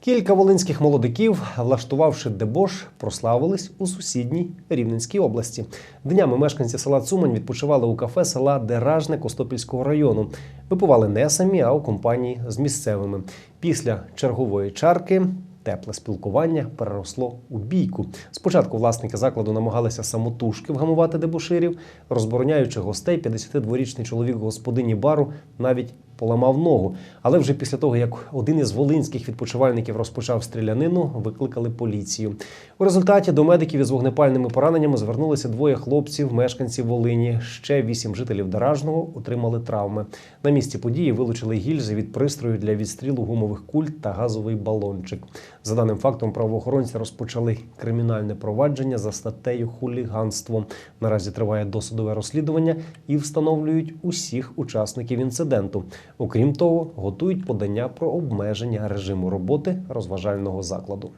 Кілька волинських молодиків, влаштувавши дебош, прославились у сусідній Рівненській області. Днями мешканці села Цумань відпочивали у кафе села Деражне Костопільського району. Випивали не самі, а у компанії з місцевими. Після чергової чарки тепле спілкування переросло у бійку. Спочатку власники закладу намагалися самотужки вгамувати дебоширів, розбороняючи гостей, 52-річний чоловік господині бару навіть поламав ногу. Але вже після того, як один із волинських відпочивальників розпочав стрілянину, викликали поліцію. У результаті до медиків із вогнепальними пораненнями звернулися двоє хлопців, мешканців Волині. Ще вісім жителів Даражного отримали травми. На місці події вилучили гільзи від пристрою для відстрілу гумових куль та газовий балончик. За даним фактом, правоохоронці розпочали кримінальне провадження за статтею хуліганство. Наразі триває досудове розслідування і встановлюють усіх учасників інциденту. Окрім того, готують подання про обмеження режиму роботи розважального закладу.